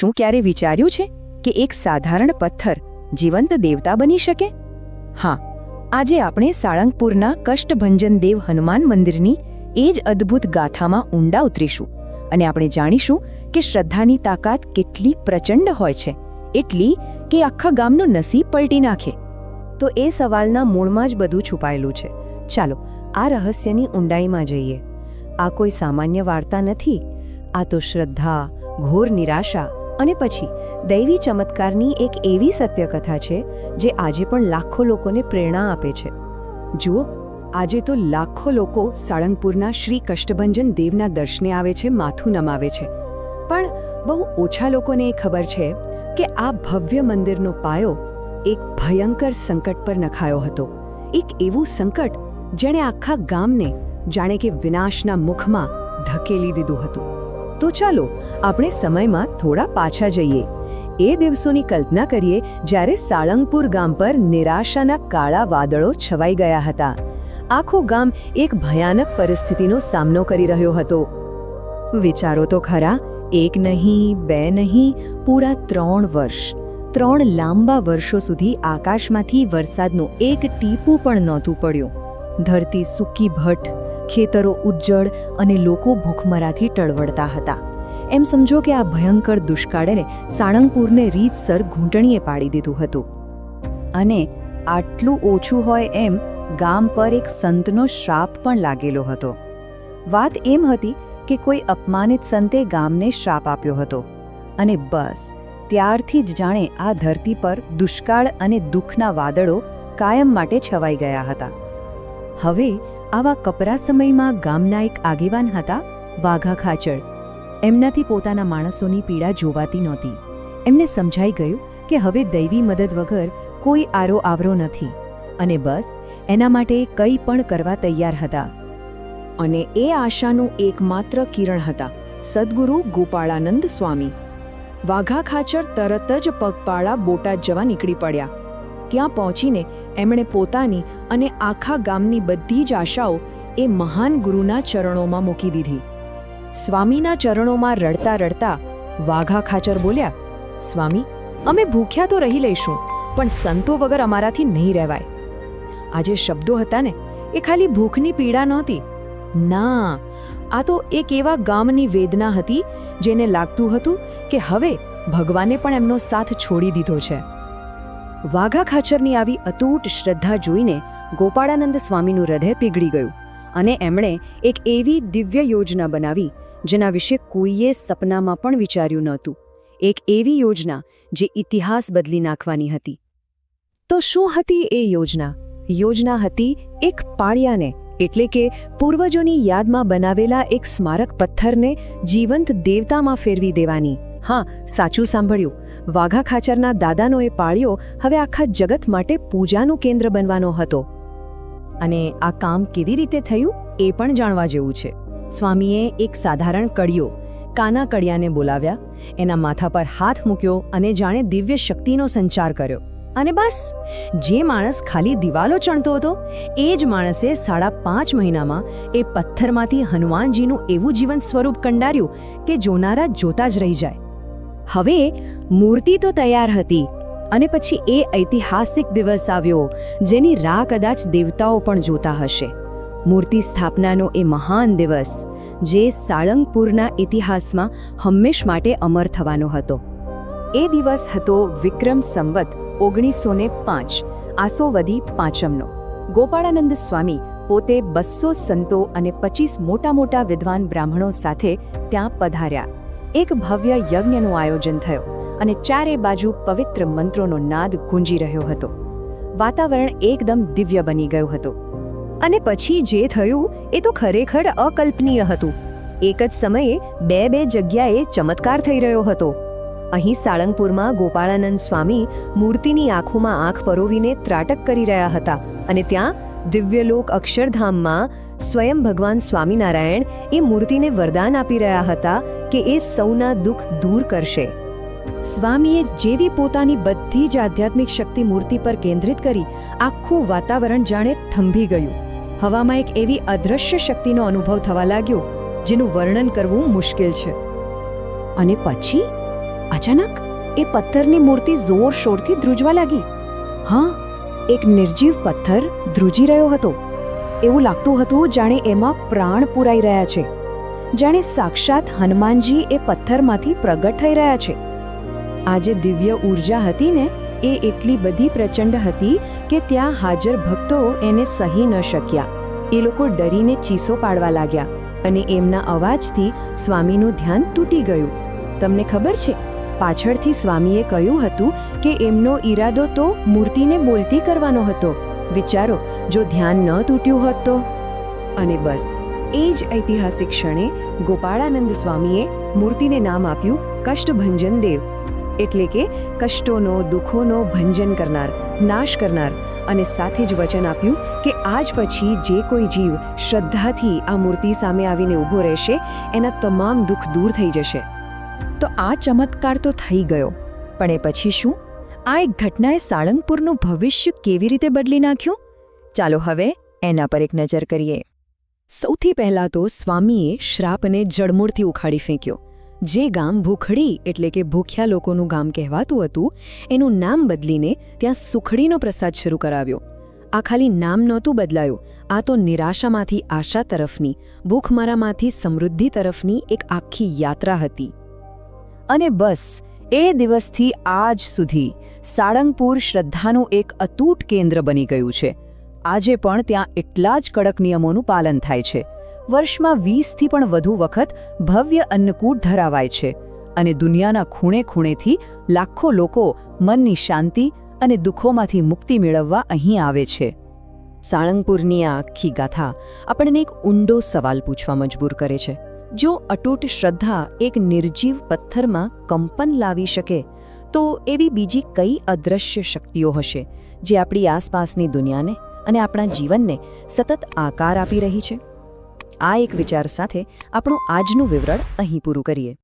શું ક્યારે વિચાર્યું છે કે એક સાધારણ પથ્થર જીવંત દેવતા બની શકે? હા, આજે આપણે સાળંગપુરના કષ્ટભંજન દેવ હનુમાન મંદિરની એ જ અદ્ભુત ગાથામાં ઊંડા ઉતરીશું અને આપણે જાણીશું કે શ્રદ્ધાની તાકાત કેટલી પ્રચંડ હોય છે, એટલી કે આખા ગામનું નસીબ પલટી નાખે. તો એ સવાલના મૂળમાં જ બધું છુપાયેલું છે. ચાલો, આ રહસ્યની ઊંડાઈમાં જઈએ. આ કોઈ સામાન્ય વાર્તા નથી. આ તો શ્રદ્ધા, ઘોર નિરાશા અને પછી દૈવી ચમત્કારની એક એવી સત્યકથા છે જે આજે પણ લાખો લોકોને પ્રેરણા આપે છે. જુઓ, આજે તો લાખો લોકો સાળંગપુરના શ્રી કષ્ટભંજન દેવના દર્શને આવે છે, માથું નમાવે છે. પણ બહુ ઓછા લોકોને એ ખબર છે કે આ ભવ્ય મંદિરનો પાયો એક ભયંકર સંકટ પર નખાયો હતો. એક એવું સંકટ જેણે આખા ગામને જાણે કે વિનાશના મુખમાં ધકેલી દીધું હતું. તો ચાલો આપણે સમયમાં થોડા પાછા જઈએ. એ દિવસોની કલ્પના કરીએ જ્યારે સાળંગપુર ગામ પર નિરાશાના કાળા વાદળો છવાઈ ગયા હતા. આખું ગામ એક ભયાનક પરિસ્થિતિનો સામનો કરી રહ્યો હતો. વિચારો તો ખરા, એક નહીં, બે નહીં, પૂરા ત્રણ વર્ષ. ત્રણ લાંબા વર્ષો સુધી આકાશમાંથી વરસાદનું એક ટીપું પણ નહોતું પડ્યું. ધરતી સૂકી ભટ્ટ ખેતરો ઉજ્જડ અને લોકો ભૂખમરાથી ટળવળતા હતા. એમ સમજો કે આ ભયંકર દુષ્કાળે સાળંગપુરને રીતસર ઘૂંટણીએ પાડી દીધું હતું. અને આટલું ઓછું હોય એમ ગામ પર એક સંતનો શ્રાપ પણ લાગેલો હતો. વાત એમ હતી કે કોઈ અપમાનિત સંતે ગામને શ્રાપ આપ્યો હતો. અને બસ, ત્યારથી જ જાણે આ ધરતી પર દુષ્કાળ અને દુઃખના વાદળો કાયમ માટે છવાઈ ગયા હતા. હવે આવા કપરા સમયમાં ગામના એક આગેવાન હતા, વાઘા ખાચર. એમનાથી પોતાના માણસોની પીડા જોવાતી નહોતી. એમને સમજાઈ ગયું કે હવે દૈવી મદદ વગર કોઈ આરો આવરો નથી અને બસ, એના માટે કંઈ પણ કરવા તૈયાર હતા. અને એ આશાનું એકમાત્ર કિરણ હતા, સદગુરુ ગોપાળાનંદ સ્વામી. વાઘા ખાચર તરત જ પગપાળા બોટાદ જવા નીકળી પડ્યા. ત્યાં પહોંચીને એમણે પોતાની અને આખા ગામની બધી જ આશાઓ એ મહાન ગુરુના ચરણોમાં મૂકી દીધી. સ્વામીના ચરણોમાં રડતા રડતા વાઘા ખાચર બોલ્યા, સ્વામી, અમે ભૂખ્યા તો રહી લઈશું, પણ સંતો વગર અમારાથી નહીં રહેવાય. આ જે શબ્દો હતા ને, એ ખાલી ભૂખની પીડા નહોતી. ના, આ તો એક એવા ગામની વેદના હતી જેને લાગતું હતું કે હવે ભગવાને પણ એમનો સાથ છોડી દીધો છે. વાઘા ખાચરની આવી અતૂટ શ્રદ્ધા જોઈને ગોપાળાનંદ સ્વામીનું હૃદય પીગળી ગયું અને એમણે એક એવી દિવ્ય યોજના બનાવી જેના વિશે કોઈએ સપનામાં પણ વિચાર્યું નહોતું. એક એવી યોજના જે ઇતિહાસ બદલી નાખવાની હતી. તો શું હતી એ યોજના? યોજના હતી એક પાળિયાને, એટલે કે પૂર્વજોની યાદમાં બનાવેલા એક સ્મારક પથ્થરને જીવંત દેવતામાં ફેરવી દેવાની. હા, સાચું સાંભળ્યું. વાઘા ખાચરના દાદાનો એ પાળિયો હવે આખા જગત માટે પૂજાનું કેન્દ્ર બનવાનો હતો. અને આ કામ કેવી રીતે થયું એ પણ જાણવા જેવું છે. સ્વામીએ એક સાધારણ કડિયો કાના કડિયાને બોલાવ્યા, એના માથા પર હાથ મૂક્યો અને જાણે દિવ્ય શક્તિનો સંચાર કર્યો. અને બસ, જે માણસ ખાલી દિવાલો ચણતો હતો, એ જ માણસે સાડા પાંચ મહિનામાં એ પથ્થરમાંથી હનુમાનજીનું એવું જીવન સ્વરૂપ કંડાર્યું કે જોનારા જોતા જ રહી જાય. હવે મૂર્તિ તો તૈયાર હતી અને પછી એ ઐતિહાસિક દિવસ આવ્યો જેની રાહ કદાચ દેવતાઓ પણ જોતા હશે. મૂર્તિ સ્થાપનાનો એ મહાન દિવસ જે સાળંગપુરના ઇતિહાસમાં હંમેશ માટે અમર થવાનો હતો. એ દિવસ હતો વિક્રમ સંવત ઓગણીસો ને પાંચ, આસોવધી પાંચમનો. ગોપાળાનંદ સ્વામી પોતે બસો સંતો અને પચીસ મોટા મોટા વિદ્વાન બ્રાહ્મણો સાથે ત્યાં પધાર્યા. એક ભવ્ય યજ્ઞનું આયોજન થયો અને ચારે બાજુ પવિત્ર મંત્રોનો નાદ ગુંજી રહ્યો હતો. વાતાવરણ એકદમ દિવ્ય બની ગયું હતું. અને પછી જે થયું એ તો ખરેખર અકલ્પનીય હતું. એક જ સમયે બે બે જગ્યાએ ચમત્કાર થઈ રહ્યો હતો. અહીં સાળંગપુરમાં ગોપાળાનંદ સ્વામી મૂર્તિની આંખોમાં આંખ પરોવીને ત્રાટક કરી રહ્યા હતા અને ત્યાં દિવ્યલોક અક્ષરધામમાં સ્વયં ભગવાન સ્વામિનારાયણ એ મૂર્તિને વરદાન આપી રહ્યા હતા કે એ સૌના દુઃખ દૂર કરશે. સ્વામીએ જેવી પોતાની બધી જ આધ્યાત્મિક શક્તિ મૂર્તિ પર કેન્દ્રિત કરી આખું વાતાવરણ જાણે થંભી ગયું. હવામાં એક એવી અદૃશ્ય શક્તિનો અનુભવ થવા લાગ્યો, જેનું વર્ણન કરવું મુશ્કેલ છે. અને પછી? અચાનક? એ પથ્થરની મૂર્તિ જોરશોરથી ધ્રુજવા લાગી. હા એક નિર્જીવ પથ્થર ધ્રુજી રહ્યો હતો. એવું લાગતું હતું જાણે એમાં પ્રાણ પુરાઈ રહ્યા છે. જાણે સાક્ષાત હનુમાનજી એ પથ્થરમાંથી પ્રગટ થઈ રહ્યા છે. આ જે દિવ્ય ઊર્જા હતી ને, એ એટલી બધી પ્રચંડ હતી કે ત્યાં હાજર ભક્તો એને સહી ન શક્યા. એ લોકો ડરીને ચીસો પાડવા લાગ્યા અને એમના અવાજથી સ્વામીનું ધ્યાન તૂટી ગયું. તમને ખબર છે? પાછળથી સ્વામીએ કહ્યું હતું કે એમનો ઈરાદો તો મૂર્તિને બોલતી કરવાનો હતો. વિચારો, જો ધ્યાન ન તૂટ્યું હોત તો? અને બસ, એ જ ઐતિહાસિક ક્ષણે ગોપાળાનંદ સ્વામીએ મૂર્તિને નામ આપ્યું કષ્ટભંજન દેવ. એટલે કે કષ્ટોનો, દુઃખોનો ભંજન કરનાર, નાશ કરનાર અને સાથે જ વચન આપ્યું કે આજ પછી જે કોઈ જીવ શ્રદ્ધાથી આ મૂર્તિ સામે આવીને ઊભો રહેશે, એના તમામ દુઃખ દૂર થઈ જશે. તો આ ચમત્કાર તો થઈ ગયો. પણ એ પછી શું? આ એક ઘટનાએ સાળંગપુરનું ભવિષ્ય કેવી રીતે બદલી નાખ્યું? ચાલો હવે એના પર એક નજર કરીએ. સૌથી પહેલાં તો સ્વામીએ શ્રાપને જડમૂળથી ઉખાડી ફેંક્યો. જે ગામ ભૂખડી એટલે કે ભૂખ્યા લોકોનું ગામ કહેવાતું હતું, એનું નામ બદલીને ત્યાં સુખડીનો પ્રસાદ શરૂ કરાવ્યો. આ ખાલી નામ નહોતું બદલાયું, આ તો નિરાશામાંથી આશા તરફની, ભૂખમરામાંથી સમૃદ્ધિ તરફની એક આખી યાત્રા હતી. અને બસ એ દિવસથી આજ સુધી સાળંગપુર શ્રદ્ધાનું એક અતૂટ કેન્દ્ર બની ગયું છે. આજે પણ ત્યાં એટલા જ કડક નિયમોનું પાલન થાય છે. વર્ષમાં વીસથી પણ વધુ વખત ભવ્ય અન્નકૂટ ધરાવાય છે અને દુનિયાના ખૂણે ખૂણેથી લાખો લોકો મનની શાંતિ અને દુઃખોમાંથી મુક્તિ મેળવવા અહીં આવે છે. સાળંગપુરની આ આખી ગાથા આપણને એક ઊંડો સવાલ પૂછવા મજબૂર કરે છે. જો અટૂટ શ્રદ્ધા એક નિર્જીવ પથ્થરમાં કંપન લાવી શકે, તો એવી બીજી કઈ અદૃશ્ય શક્તિઓ હશે જે આપણી આસપાસની દુનિયાને અને આપણા જીવનને સતત આકાર આપી રહી છે? આ એક વિચાર સાથે આપણું આજનું વિવરણ અહીં પૂરું કરીએ.